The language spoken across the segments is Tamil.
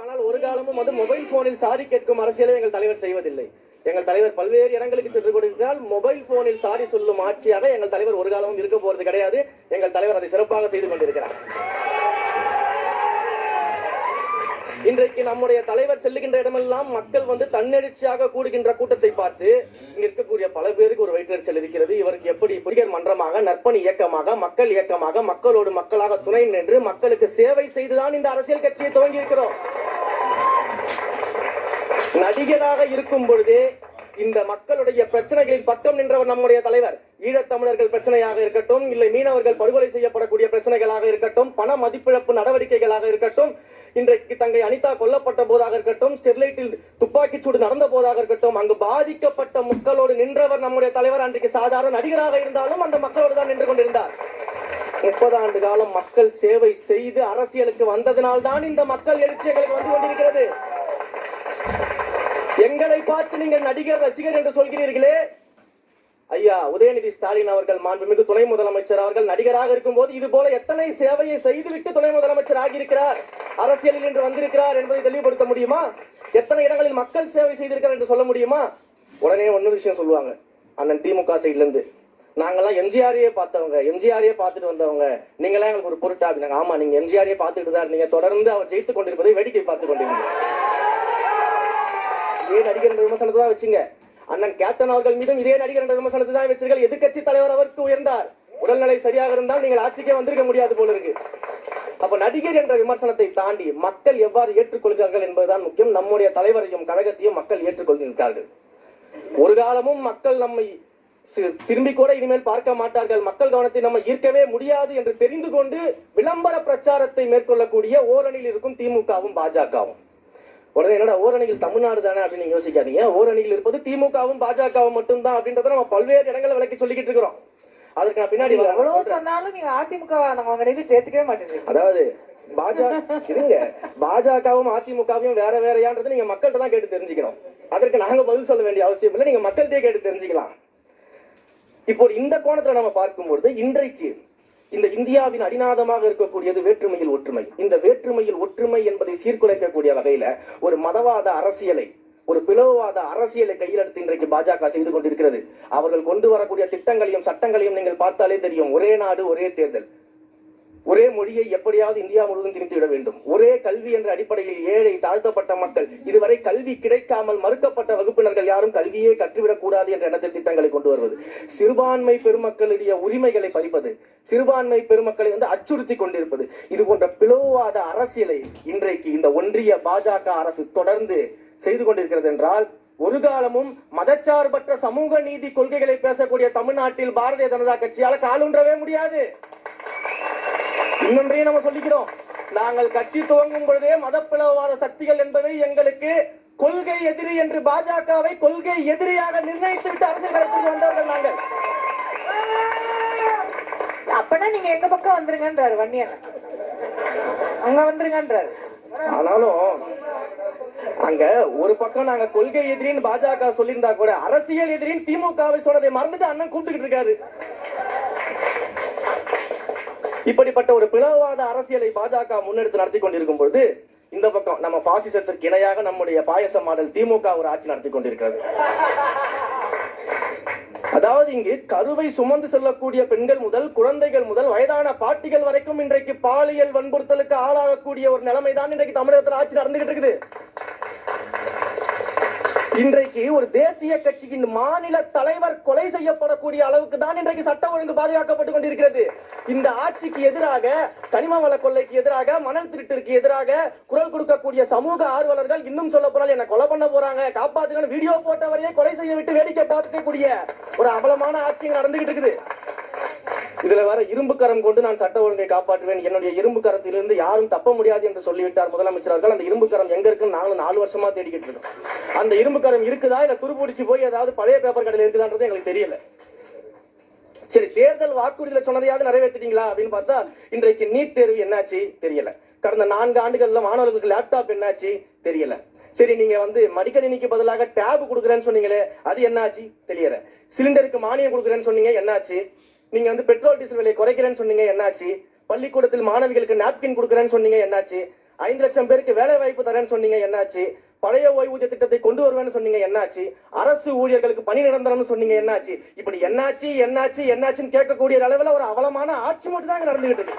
ஆனால் ஒரு காலமும் வந்து மொபைல் போனில் சாரி கேட்கும் அரசியலை எங்கள் தலைவர் செய்வதில்லை. எங்கள் தலைவர் பல்வேறு இடங்களுக்கு சென்று கொண்டிருக்கிறார். மொபைல் போனில் சாரி சொல்லும் ஆட்சியாக எங்கள் தலைவர் ஒரு காலமும் இருக்க போறது கிடையாது. எங்கள் தலைவர் அதை சிறப்பாக செய்து கொண்டிருக்கிறார். இன்றைக்கு நம்முடைய தலைவர் செல்லுகின்ற இடமெல்லாம் மக்கள் வந்து தன்னெழுச்சியாக கூடுகின்ற கூட்டத்தை பார்த்து இங்க இருக்கக்கூடிய பல பேருக்கு ஒரு வயிற்றறிச்சல் இருக்கிறது இவருக்கு எப்படி புதியர் மன்றமாக நற்பணி இயக்கமாக மக்கள் இயக்கமாக மக்களோடு மக்களாக துணை நின்று மக்களுக்கு சேவை செய்துதான் இந்த அரசியல் கட்சியை துவங்கி இருக்கிறோம் நடிகராக இருக்கும் பொழுதே இந்த மக்களுடைய பிரச்சனைகளில் பக்கம் நின்றவர் நம்முடைய தலைவர். ஈழத்தமிழர்கள் பிரச்சனையாக இருக்கட்டும் இல்லை மீனவர்கள் படுகொலை செய்யப்படக்கூடிய பிரச்சனைகளாக இருக்கட்டும் பண மதிப்பிழப்பு நடவடிக்கைகளாக இருக்கட்டும் இன்றைக்கு தங்கை அனிதா கொல்லப்பட்ட போதாக இருக்கட்டும் ஸ்டெர்லைட்டில் துப்பாக்கிச் சூடு நடந்த போதாக இருக்கட்டும் அங்கு பாதிக்கப்பட்ட மக்களோடு நின்றவர் நம்முடைய தலைவர். அன்றைக்கு சாதாரண நடிகராக இருந்தாலும் அந்த மக்களோடு தான் நின்று கொண்டிருந்தார். முப்பது ஆண்டு காலம் மக்கள் சேவை செய்து அரசியலுக்கு வந்ததினால் தான் இந்த மக்கள் எழுச்சி எங்களுக்கு வந்து கொண்டிருக்கிறது. எங்களை பார்த்து நீங்கள் நடிகர் ரசிகர் என்று சொல்கிறீர்களே. ஐயா உதயநிதி ஸ்டாலின் அவர்கள் மாண்புமிகு துணை முதலமைச்சர் அவர்கள் நடிகராக இருக்கும் போது இது போல எத்தனை சேவையை செய்துவிட்டு துணை முதலமைச்சர் ஆகியிருக்கிறார்? அரசியலில் என்று வந்திருக்கிறார் என்பதை தெளிவுபடுத்த முடியுமா? எத்தனை இடங்களில் மக்கள் சேவை செய்திருக்கிறார் என்று சொல்ல முடியுமா? உடனே ஒன்னு விஷயம் சொல்லுவாங்க. அண்ணன் திமுக சைட்ல இருந்து நாங்கெல்லாம் எம்ஜிஆரையே பார்த்தவங்க எம்ஜிஆரையே பார்த்துட்டு வந்தவங்க. நீங்களாம் எங்களுக்கு ஒரு பொருட்டா? அப்படின்னாங்க. ஆமா நீங்க எம்ஜிஆரையே பார்த்துட்டு தான் நீங்க தொடர்ந்து அவர் ஜெயித்துக் கொண்டிருப்பதை வேடிக்கை பார்த்து கொண்டிருந்தீங்க. இதே நடிகர் என்ற விமர்சனத்தை தான் வச்சுங்க? அண்ணன் கேப்டன் அவர்கள் மீதும் இதே நடிகர் என்ற விமர்சனத்தை தான் வச்சீர்கள் எதிர்கட்சி தலைவர் அவருக்கு உயர்ந்தார். உடல்நிலை சரியாக இருந்தால் நீங்கள் ஆட்சிக்கே வந்திருக்க முடியாது போல இருக்கு. அப்ப நடிகர் என்ற விமர்சனத்தை தாண்டி மக்கள் எவ்வாறு ஏற்றுக்கொள்கிறார்கள் என்பதுதான் முக்கியம். நம்முடைய தலைவரையும் கழகத்தையும் மக்கள் ஏற்றுக்கொள்கிறார்கள் ஒரு காலமும் மக்கள் நம்மை திரும்பி கூட இனிமேல் பார்க்க மாட்டார்கள். மக்கள் கவனத்தை நம்ம ஈர்க்கவே முடியாது என்று தெரிந்து கொண்டு விளம்பர பிரச்சாரத்தை மேற்கொள்ளக்கூடிய ஓரணியில் இருக்கும் திமுகவும் பாஜகவும் உடனே என்னடா ஓரணியில் தமிழ்நாடு தானே அப்படின்னு நீங்க யோசிக்காதீங்க. ஓரணியில் இருப்பது திமுகவும் பாஜகவும் மட்டும்தான் அப்படின்றத நம்ம பல்வேறு இடங்களை விளக்கி சொல்லிக்கிட்டு இருக்கிறோம். அதற்கு நான் பின்னாடி. எவ்வளவு சொன்னாலும் நீங்க அதிமுக நம்ம நினைவு சேர்த்துக்கவே மாட்டேங்கிறீங்க அதாவது பாஜகவும் அதிமுகவும் வேற வேறையான்றது நீங்க மக்கள்கிட்ட தான் கேட்டு தெரிஞ்சுக்கணும். அதற்கு நாங்க பதில் சொல்ல வேண்டிய அவசியம் இல்லை. நீங்க மக்கள்கிட்டயே கேட்டு தெரிஞ்சுக்கலாம். இப்போ இந்த கோணத்துல நம்ம பார்க்கும்பொழுது இன்றைக்கு இந்த இந்தியாவின் அடிநாதமாக இருக்கக்கூடியது வேற்றுமையில் ஒற்றுமை. இந்த வேற்றுமையில் ஒற்றுமை என்பதை சீர்குலைக்கக்கூடிய வகையில ஒரு மதவாத அரசியலை ஒரு பிளவுவாத அரசியலை கையில் எடுத்து இன்றைக்கு பாஜக செய்து கொண்டிருக்கிறது. அவர்கள் கொண்டு வரக்கூடிய திட்டங்களையும் சட்டங்களையும் நீங்கள் பார்த்தாலே தெரியும். ஒரே நாடு ஒரே தேர்தல். ஒரே மொழியை எப்படியாவது இந்தியா முழுவதும் திணித்து விட வேண்டும். ஒரே கல்வி என்ற அடிப்படையில் ஏழை தாழ்த்தப்பட்ட மக்கள் இதுவரை கல்வி கிடைக்காமல் மறுக்கப்பட்ட வகுப்பினர்கள் யாரும் கல்வியே கற்றுவிடக் கூடாது என்ற எண்ணத்தில் திட்டங்களை கொண்டு வருவது. சிறுபான்மை பெருமக்களுடைய உரிமைகளை பறிப்பது சிறுபான்மை பெருமக்களை வந்து அச்சுறுத்தி கொண்டிருப்பது. இது போன்ற பிளவுவாத அரசியலை இன்றைக்கு இந்த ஒன்றிய பாஜக அரசு தொடர்ந்து செய்து கொண்டிருக்கிறது என்றால் ஒரு காலமும் மதச்சார்பற்ற சமூக நீதி கொள்கைகளை பேசக்கூடிய தமிழ்நாட்டில் பாரதிய ஜனதா கட்சியால காலுன்றவே முடியாது. இன்னொன்றையும் நம்ம சொல்லிக்கிறோம். நாங்கள் கட்சி துவங்கும் பொழுதே மதப்பிளவாத சக்திகள் என்பவை எங்களுக்கு கொள்கை எதிரி என்று பாஜகவை கொள்கை எதிரியாக நிர்ணயித்து விட்டு அரசியல் களத்திற்கு வந்தவர்கள் நாங்கள். அப்பனா நீங்க எங்க பக்கம் வந்துருங்கன்றாரு வன்னியன். அங்க வந்துருங்கன்றாரு. ஆனாலும் அங்க ஒரு பக்கம் நாங்க கொள்கை எதிரின்னு பாஜக சொல்லியிருந்தா கூட அரசியல் எதிரின்னு திமுகவை சொன்னதை மறந்துட்டு அண்ணன் கூப்பிட்டுக்கிட்டு இருக்காரு. இப்படிப்பட்ட ஒரு பிளவாத அரசியலை பாஜக முன்னெடுத்து நடத்தி கொண்டிருக்கும் பொழுது இந்த பக்கம் நம்ம பாசிசத்திற்கு இணையாக நம்முடைய பாயச மாடல் திமுக ஒரு ஆட்சி நடத்தி கொண்டிருக்கிறது. அதாவது இங்கு கருவை சுமந்து செல்லக்கூடிய பெண்கள் முதல் குழந்தைகள் முதல் வயதான பாட்டிகள் வரைக்கும் இன்றைக்கு பாலியல் வன்புறுத்தலுக்கு ஆளாகக்கூடிய ஒரு நிலைமைதான் இன்றைக்கு தமிழகத்தில் ஆட்சி நடந்துகிட்டு இருக்குது. இன்றைக்கு ஒரு தேசிய கட்சியின் மாநில தலைவர் கொலை செய்யப்படக்கூடிய அளவுக்கு தான் இன்றைக்கு சட்டம் ஒழுங்கு பாதுகாக்கப்பட்டு கொண்டிருக்கிறது. இந்த ஆட்சிக்கு எதிராக கனிம வள கொள்ளைக்கு எதிராக மணல் திருட்டிற்கு எதிராக குரல் கொடுக்கக்கூடிய சமூக ஆர்வலர்கள் இன்னும் சொல்ல போனால் என்ன கொலை பண்ண போறாங்க. காப்பாத்துக்கணும் வீடியோ போட்டவரையே கொலை செய்ய விட்டு வேடிக்கை பார்க்கக்கூடிய ஒரு அபலமான ஆட்சி நடந்துகிட்டு இருக்குது. இதுல வேற இரும்பு கரம் கொண்டு நான் சட்ட ஒழுங்கை காப்பாற்றுவேன். என்னுடைய இரும்பு கரத்திலிருந்து யாரும் தப்ப முடியாது என்று சொல்லிவிட்டார் முதலமைச்சர் அவர்கள் அந்த இரும்பு கரம் எங்க இருக்குன்னு நாங்களும் நாலு வருஷமா தேடிக்கிட்டு இருக்கோம். அந்த இரும்பு கரம் இருக்குதா இல்ல துருப்பிடிச்சு போய் ஏதாவது பழைய பேப்பர் கடையில் இருக்குதான்றது எங்களுக்கு தெரியல. சரி தேர்தல் வாக்குறுதியில சொன்னதையாவது நிறைவேற்றிட்டீங்களா அப்படின்னு பார்த்தா இன்றைக்கு நீட் தேர்வு என்னாச்சு தெரியல. கடந்த நான்கு ஆண்டுகள்ல மாணவர்களுக்கு லேப்டாப் என்னாச்சு தெரியல. சரி நீங்க வந்து மடிக்கணினிக்கு பதிலாக டேப் கொடுக்குறேன்னு சொன்னீங்களே அது என்னாச்சு தெரியல. சிலிண்டருக்கு மானியம் கொடுக்குறேன்னு சொன்னீங்க என்னாச்சு? நீங்க வந்து பெட்ரோல் டீசல் விலை குறைக்கிறேன்னு சொன்னீங்க என்னாச்சு? பள்ளிக்கூடத்தில் மாணவிகளுக்கு நாப்கின் கொடுக்குறேன்னு சொன்னீங்க என்னாச்சு? ஐந்து லட்சம் பேருக்கு வேலை வாய்ப்பு தரேன்னு சொன்னீங்க என்னாச்சு? பழைய ஓய்வூதிய திட்டத்தை கொண்டு வருவேன்னு சொன்னீங்க என்னாச்சு? அரசு ஊழியர்களுக்கு பணி நிரந்தரம்னு சொன்னீங்க என்னாச்சு? இப்படி என்னாச்சு என்னாச்சு என்னாச்சுன்னு கேட்கக்கூடிய அளவில் ஒரு அவலமான ஆட்சி மட்டும் தான் நடந்துகிட்டு இருக்கு.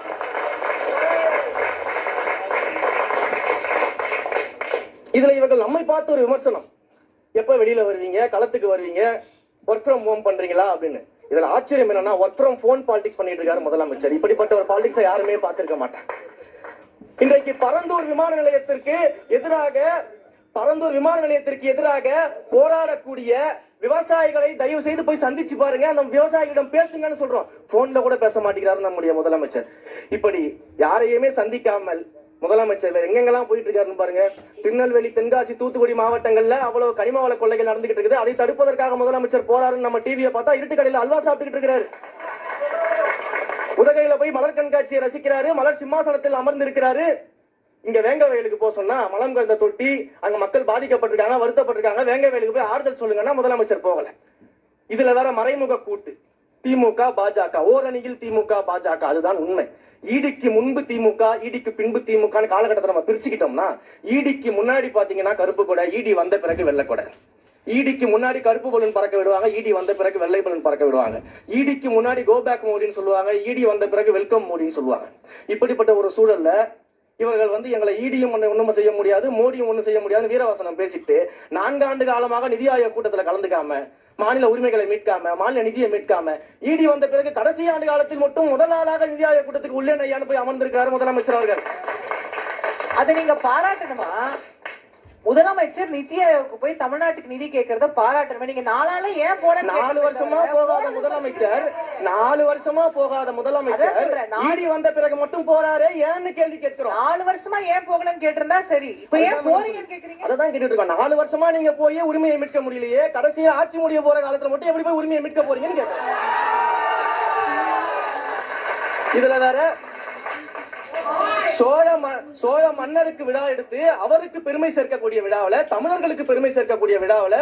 இதுல இவர்கள் நம்மை பார்த்து ஒரு விமர்சனம். எப்ப வெளியில வருவீங்க? களத்துக்கு வருவீங்க? ஒர்க் ஃப்ரம் ஹோம் பண்றீங்களா? அப்படின்னு. இதுல ஆச்சரியம் என்னன்னா ஒர்க் ஃப்ரம் ஃபோன் பாலிடிக்ஸ் பண்ணிட்டு இருக்காரு முதலமைச்சர். இப்படிப்பட்ட ஒரு பாலிடிக்ஸை யாருமே பார்த்திருக்க மாட்டேன் இன்றைக்கு பரந்தூர் விமான நிலையத்திற்கு எதிராக பரந்தூர் விமான நிலையத்திற்கு எதிராக போராடக்கூடிய விவசாயிகளை தயவு செய்து போய் சந்திச்சு பாருங்க. அந்த விவசாயிகளிடம் பேசுங்கன்னு சொல்றோம். போன்ல கூட பேச மாட்டேங்கிறாரு நம்முடைய முதலமைச்சர். இப்படி யாரையுமே சந்திக்காமல் முதலமைச்சர் எங்கெங்கெல்லாம் போயிட்டு இருக்காருன்னு பாருங்க. திருநெல்வேலி தென்காசி தூத்துக்குடி மாவட்டங்கள்ல அவ்வளவு கனிம வள கொள்ளைகள் நடந்துகிட்டு இருக்குது. அதை தடுப்பதற்காக முதலமைச்சர் போறாருன்னு நம்ம டிவியை பார்த்தா இருட்டு அல்வா சாப்பிட்டுக்கிட்டு இருக்கிறாரு. உதகையில போய் மலர் கண்காட்சியை ரசிக்கிறாரு. மலர் சிம்மாசனத்தில் அமர்ந்து இருக்கிறாரு இங்க வேங்க வயலுக்கு போக சொன்னா மலம் கலந்த தொட்டி அங்க மக்கள் பாதிக்கப்பட்டிருக்காங்க வருத்தப்பட்டிருக்காங்க. வேங்க வயலுக்கு போய் ஆறுதல் சொல்லுங்கன்னா முதலமைச்சர் போகல. இதுல வேற மறைமுக கூட்டு. திமுக பாஜக. ஓரணியில் திமுக பாஜக. அதுதான் உண்மை. ஈடிக்கு முன்பு திமுக ஈடிக்கு பின்பு திமுக காலகட்டத்தை நம்ம பிரிச்சுக்கிட்டோம்னா ஈடிக்கு முன்னாடி பாத்தீங்கன்னா கருப்பு கொடை ஈடி வந்த பிறகு வெள்ளக்கொடை ஈடிக்கு முன்னாடி கருப்பு பலூன் பறக்க விடுவாங்க ஈடி வந்த பிறகு வெள்ளை பலூன் பறக்க விடுவாங்க. ஈடிக்கு முன்னாடி கோ பேக் மோடின்னு சொல்லுவாங்க ஈடி வந்த பிறகு வெல்கம் மோடின்னு சொல்லுவாங்க. இப்படிப்பட்ட ஒரு சூழல்ல இவர்கள் வந்து எங்களை ஈடியும் ஒண்ணு- ஒண்ணும் செய்ய முடியாது மோடியும் ஒண்ணும் செய்ய முடியாது வீரவசனம் பேசிட்டு நான்காண்டு காலமாக நிதி ஆயோக் கூட்டத்துல கலந்துக்காம மாநில உரிமைகளை மீட்காம மாநில நிதியை மீட்காம ஈடி வந்த பிறகு கடைசி ஆண்டு காலத்தில் மட்டும் முதல் நாளாக நிதி ஆயோக் கூட்டத்துக்கு உள்ளே நையான்னு போய் அமர்ந்திருக்காரு முதலமைச்சர் அவர்கள். அதை நீங்க பாராட்டணுமா? முதலமைச்சர் நிதி ஆயோக்கு போய் தமிழ்நாட்டுக்கு நிதி கேட்கறத பாராட்டணுமா. நீங்க நாளால ஏன் போன நாலு வருஷமா போகாத முதலமைச்சர் நாலு வருஷமா போகாத முதலமைச்சர் அதான் ஈடி வந்த பிறகு மட்டும் போறாரு ஏன்னு கேள்வி கேட்கிறோம். நாலு வருஷமா ஏன் போகலன்னு கேட்டிருந்தா சரி. இப்ப ஏன் போறீங்கன்னு கேக்குறீங்க? அததான் கேட்டுட்டு இருக்கோம். நாலு வருஷமா நீங்க போய் உரிமையை மீட்க முடியலையே. கடைசியா ஆட்சி முடிய போற காலத்துல மட்டும் எப்படி போய் உரிமையை மீட்க போறீங்கன்னு கேட்கிறேன் இதுல வேற சோழ ம- சோழ மன்னருக்கு விழா எடுத்து அவருக்கு பெருமை சேர்க்கக்கூடிய விழாவில் தமிழர்களுக்கு பெருமை சேர்க்கக்கூடிய விழாவில்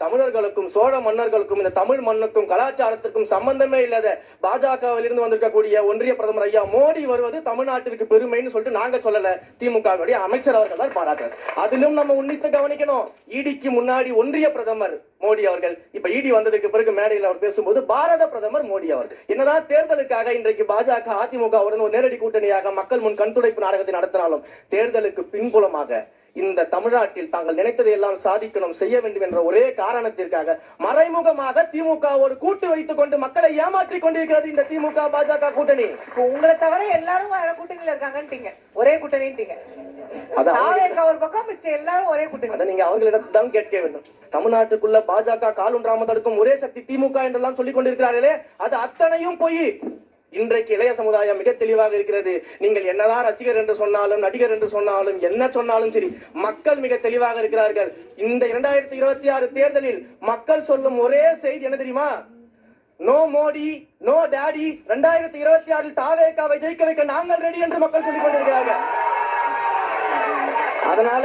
தமிழர்களுக்கும் சோழ மன்னர்களுக்கும் இந்த தமிழ் மண்ணுக்கும் கலாச்சாரத்திற்கும் சம்பந்தமே இல்லாத பாஜகவில் இருந்து வந்திருக்கக்கூடிய ஒன்றிய பிரதமர் ஐயா மோடி வருவது தமிழ்நாட்டிற்கு பெருமைன்னு சொல்லிட்டு நாங்க சொல்லல. திமுகவுடைய அமைச்சர் அவர்கள் தான் பாராட்டுறார். அதிலும் நம்ம உன்னித்து கவனிக்கணும். இடிக்கு முன்னாடி ஒன்றிய பிரதமர் மோடி அவர்கள் இப்ப இடி வந்ததுக்கு பிறகு மேடையில் அவர் பேசும்போது பாரத பிரதமர் மோடி அவர்கள். என்னதான் தேர்தலுக்காக இன்றைக்கு பாஜக அதிமுகவுடன் ஒரு நேரடி கூட்டணியாக மக்கள் முன் கண்துடைப்பு நாடகத்தை நடத்தினாலும் தேர்தலுக்கு பின்புலமாக இந்த தமிழ்நாட்டில் தாங்கள் நினைத்ததை எல்லாம் சாதிக்கணும் செய்ய வேண்டும் என்ற ஒரே காரணத்திற்காக மறைமுகமாக திமுகவோடு கூட்டு வைத்துக் கொண்டு மக்களை ஏமாற்றிக் கொண்டிருக்கிறது இந்த திமுக பாஜக கூட்டணி. உங்களை தவிர எல்லாரும் வேற கூட்டணியில இருக்காங்கன்ட்டீங்க. ஒரே ஒரு ஒரே கூட்டணி. அதை நீங்க அவர்களிடம் தான் கேட்க வேண்டும். தமிழ்நாட்டுக்குள்ள பாஜக காலுன்றாம தடுக்கும் ஒரே சக்தி திமுக என்றெல்லாம் சொல்லிக் கொண்டிருக்கிறார்களே அது அத்தனையும் பொய். இன்றைக்கு இளைய சமுதாயம் மிக தெளிவாக இருக்கிறது. நீங்கள் என்னதான் ரசிகர் என்று சொன்னாலும் நடிகர் என்று சொன்னாலும் என்ன சொன்னாலும் சரி மக்கள் மிக தெளிவாக இருக்கிறார்கள். இந்த இரண்டாயிரத்தி இருபத்தி ஆறு தேர்தலில் மக்கள் சொல்லும் ஒரே செய்தி என்ன தெரியுமா? நோ மோடி நோ டாடி ரெண்டாயிரத்தி இருபத்தி ஆறில் தாவேக்காவை ஜெயிக்க வைக்க நாங்கள் ரெடி என்று மக்கள் சொல்லிக் கொண்டிருக்கிறார்கள். அதனால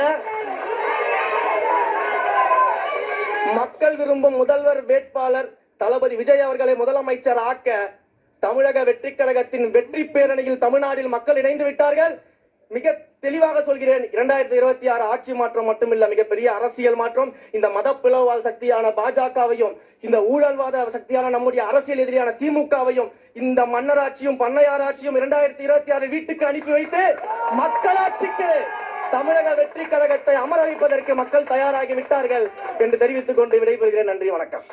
மக்கள் விரும்பும் முதல்வர் வேட்பாளர் தளபதி விஜய் அவர்களை முதலமைச்சர் ஆக்க தமிழக வெற்றி கழகத்தின் வெற்றி பேரணியில் தமிழ்நாட்டில் மக்கள் இணைந்து விட்டார்கள். மிக தெளிவாக சொல்கிறேன் இரண்டாயிரத்தி இருபத்தி ஆறு ஆட்சி மாற்றம் மட்டுமில்ல மிகப்பெரிய அரசியல் மாற்றம். இந்த மத பிளவாத சக்தியான பாஜகவையும் இந்த ஊழல்வாத சக்தியான நம்முடைய அரசியல் எதிரியான திமுகவையும் இந்த மன்னராட்சியும் பண்ணையாராட்சியும் இரண்டாயிரத்தி இருபத்தி ஆறு வீட்டுக்கு அனுப்பி வைத்து மக்களாட்சிக்கு தமிழக வெற்றி கழகத்தை அமர வைப்பதற்கு மக்கள் தயாராகி விட்டார்கள் என்று தெரிவித்துக் கொண்டு விடைபெறுகிறேன். நன்றி வணக்கம்.